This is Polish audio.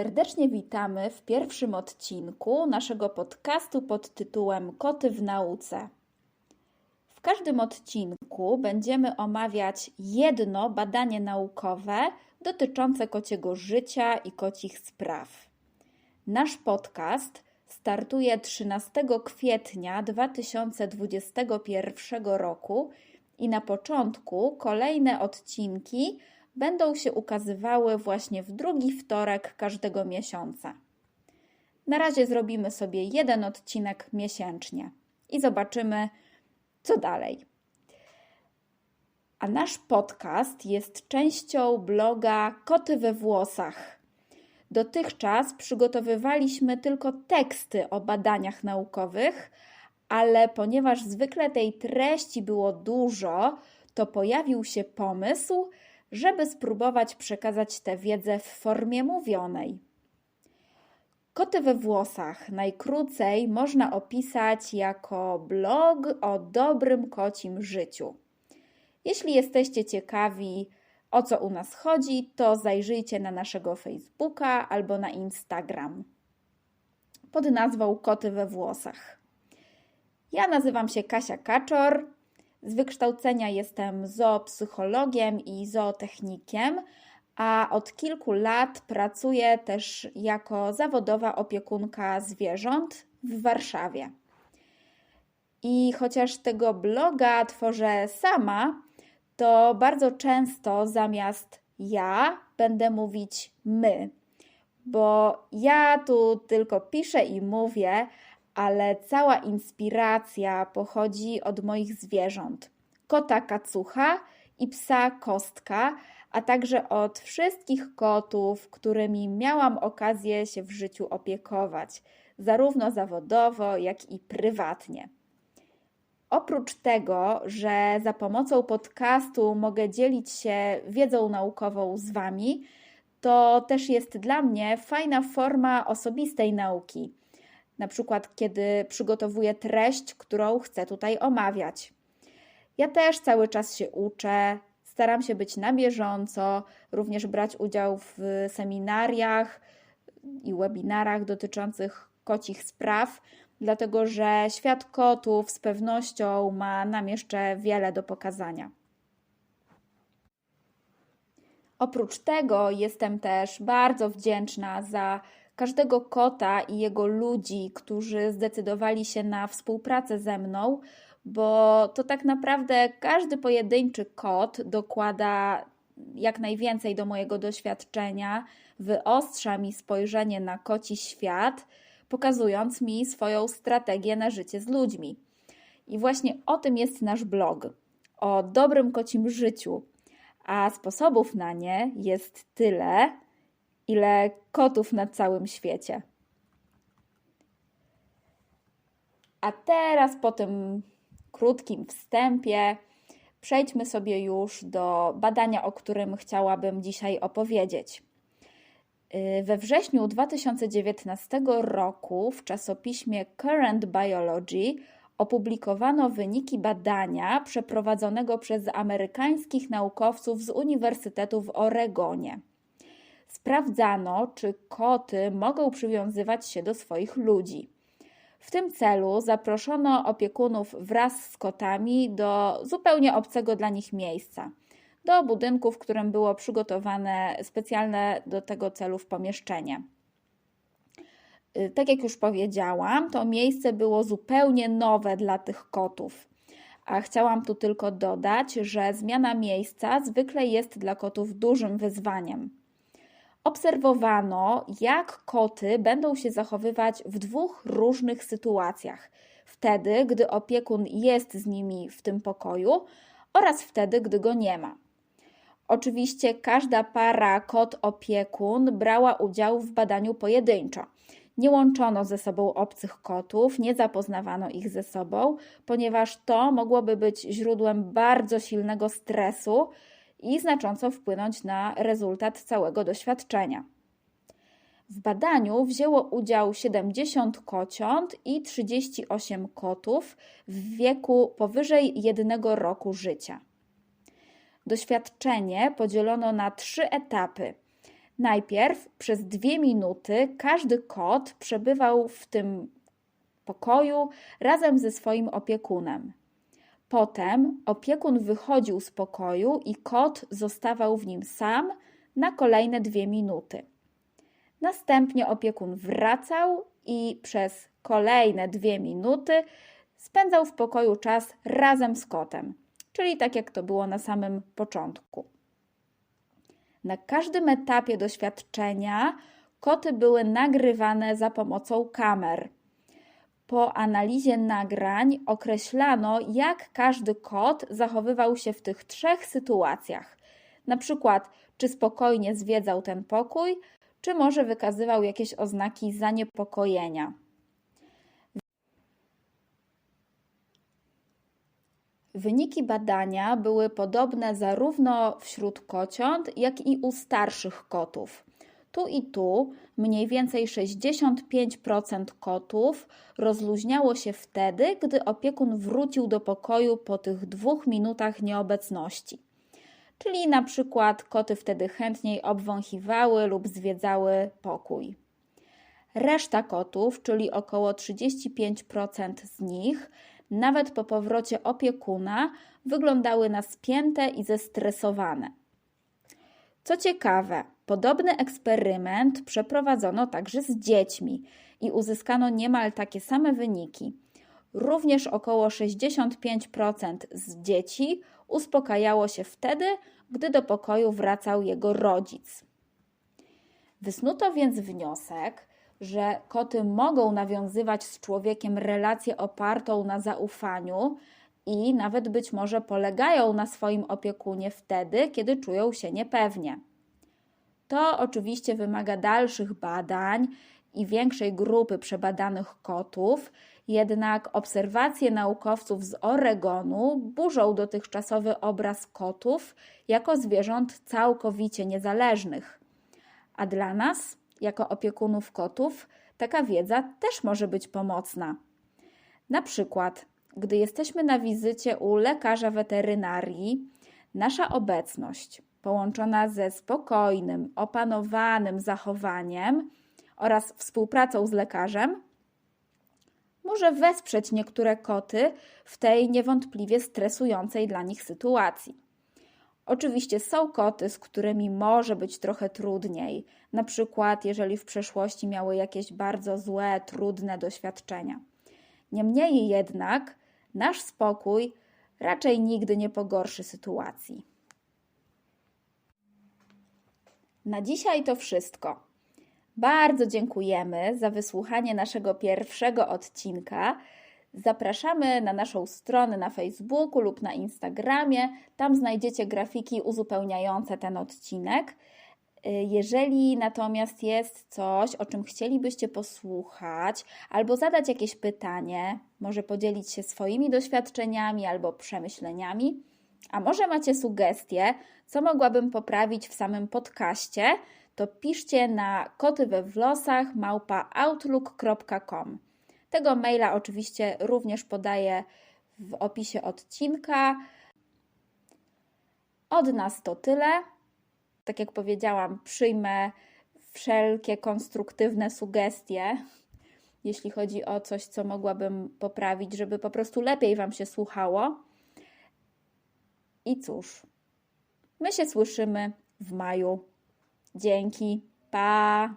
Serdecznie witamy w pierwszym odcinku naszego podcastu pod tytułem Koty w nauce. W każdym odcinku będziemy omawiać jedno badanie naukowe dotyczące kociego życia i kocich spraw. Nasz podcast startuje 13 kwietnia 2021 roku i na początku kolejne odcinki będą się ukazywały właśnie w drugi wtorek każdego miesiąca. Na razie zrobimy sobie jeden odcinek miesięcznie i zobaczymy, co dalej. A nasz podcast jest częścią bloga Koty we włosach. Dotychczas przygotowywaliśmy tylko teksty o badaniach naukowych, ale ponieważ zwykle tej treści było dużo, to pojawił się pomysł, żeby spróbować przekazać tę wiedzę w formie mówionej. Koty we włosach najkrócej można opisać jako blog o dobrym kocim życiu. Jeśli jesteście ciekawi, o co u nas chodzi, to zajrzyjcie na naszego Facebooka albo na Instagram pod nazwą Koty we włosach. Ja nazywam się Kasia Kaczor. Z wykształcenia jestem zoopsychologiem i zootechnikiem, a od kilku lat pracuję też jako zawodowa opiekunka zwierząt w Warszawie. I chociaż tego bloga tworzę sama, to bardzo często zamiast ja będę mówić my, bo ja tu tylko piszę i mówię, ale cała inspiracja pochodzi od moich zwierząt: kota kacucha i psa kostka, a także od wszystkich kotów, którymi miałam okazję się w życiu opiekować, zarówno zawodowo, jak i prywatnie. Oprócz tego, że za pomocą podcastu mogę dzielić się wiedzą naukową z Wami, to też jest dla mnie fajna forma osobistej nauki na przykład kiedy przygotowuję treść, którą chcę tutaj omawiać. Ja też cały czas się uczę, staram się być na bieżąco, również brać udział w seminariach i webinarach dotyczących kocich spraw, dlatego że świat kotów z pewnością ma nam jeszcze wiele do pokazania. Oprócz tego jestem też bardzo wdzięczna za każdego kota i jego ludzi, którzy zdecydowali się na współpracę ze mną, bo to tak naprawdę każdy pojedynczy kot dokłada jak najwięcej do mojego doświadczenia, wyostrza mi spojrzenie na koci świat, pokazując mi swoją strategię na życie z ludźmi. I właśnie o tym jest nasz blog o dobrym kocim życiu, a sposobów na nie jest tyle, ile kotów na całym świecie. A teraz po tym krótkim wstępie przejdźmy sobie już do badania, o którym chciałabym dzisiaj opowiedzieć. Y, we wrześniu 2019 roku w czasopiśmie Current Biology opublikowano wyniki badania przeprowadzonego przez amerykańskich naukowców z Uniwersytetu w Oregonie sprawdzano, czy koty mogą przywiązywać się do swoich ludzi. W tym celu zaproszono opiekunów wraz z kotami do zupełnie obcego dla nich miejsca, do budynku, w którym było przygotowane specjalne do tego celu pomieszczenie. Y, tak jak już powiedziałam, to miejsce było zupełnie nowe dla tych kotów. A chciałam tu tylko dodać, że zmiana miejsca zwykle jest dla kotów dużym wyzwaniem obserwowano, jak koty będą się zachowywać w dwóch różnych sytuacjach: wtedy, gdy opiekun jest z nimi w tym pokoju, oraz wtedy, gdy go nie ma. Oczywiście każda para kot-opiekun brała udział w badaniu pojedynczo. Nie łączono ze sobą obcych kotów, nie zapoznawano ich ze sobą, ponieważ to mogłoby być źródłem bardzo silnego stresu i znacząco wpłynąć na rezultat całego doświadczenia. W badaniu wzięło udział 70 kociąt i 38 kotów w wieku powyżej jednego roku życia. Doświadczenie podzielono na trzy etapy. Najpierw przez dwie minuty każdy kot przebywał w tym pokoju razem ze swoim opiekunem. Potem opiekun wychodził z pokoju i kot zostawał w nim sam na kolejne dwie minuty. Następnie opiekun wracał i przez kolejne dwie minuty spędzał w pokoju czas razem z kotem, czyli tak jak to było na samym początku. Na każdym etapie doświadczenia koty były nagrywane za pomocą kamer. Po analizie nagrań określano, jak każdy kot zachowywał się w tych trzech sytuacjach. Na przykład, czy spokojnie zwiedzał ten pokój, czy może wykazywał jakieś oznaki zaniepokojenia. Wyniki badania były podobne zarówno wśród kociąt, jak i u starszych kotów. Tu i tu mniej więcej 65% kotów rozluźniało się wtedy, gdy opiekun wrócił do pokoju po tych dwóch minutach nieobecności. Czyli na przykład koty wtedy chętniej obwąchiwały lub zwiedzały pokój. Reszta kotów, czyli około 35% z nich, nawet po powrocie opiekuna, wyglądały na spięte i zestresowane. Co ciekawe, podobny eksperyment przeprowadzono także z dziećmi i uzyskano niemal takie same wyniki. Również około 65% z dzieci uspokajało się wtedy, gdy do pokoju wracał jego rodzic. Wysnuto więc wniosek, że koty mogą nawiązywać z człowiekiem relację opartą na zaufaniu i nawet być może polegają na swoim opiekunie wtedy, kiedy czują się niepewnie. To oczywiście wymaga dalszych badań i większej grupy przebadanych kotów, jednak obserwacje naukowców z Oregonu burzą dotychczasowy obraz kotów jako zwierząt całkowicie niezależnych. A dla nas jako opiekunów kotów, taka wiedza też może być pomocna. Na przykład, gdy jesteśmy na wizycie u lekarza weterynarii, nasza obecność, połączona ze spokojnym, opanowanym zachowaniem oraz współpracą z lekarzem, może wesprzeć niektóre koty w tej niewątpliwie stresującej dla nich sytuacji. Oczywiście są koty, z którymi może być trochę trudniej, na przykład jeżeli w przeszłości miały jakieś bardzo złe, trudne doświadczenia. Niemniej jednak nasz spokój raczej nigdy nie pogorszy sytuacji. Na dzisiaj to wszystko. Bardzo dziękujemy za wysłuchanie naszego pierwszego odcinka. Zapraszamy na naszą stronę na Facebooku lub na Instagramie. Tam znajdziecie grafiki uzupełniające ten odcinek. Jeżeli natomiast jest coś, o czym chcielibyście posłuchać, albo zadać jakieś pytanie, może podzielić się swoimi doświadczeniami albo przemyśleniami, a może macie sugestie, co mogłabym poprawić w samym podcaście, to piszcie na koty we wlosach małpa outlook.com. Tego maila oczywiście również podaję w opisie odcinka. Od nas to tyle. Tak jak powiedziałam, przyjmę wszelkie konstruktywne sugestie, jeśli chodzi o coś, co mogłabym poprawić, żeby po prostu lepiej Wam się słuchało. I cóż, my się słyszymy w maju. Dzięki. Pa!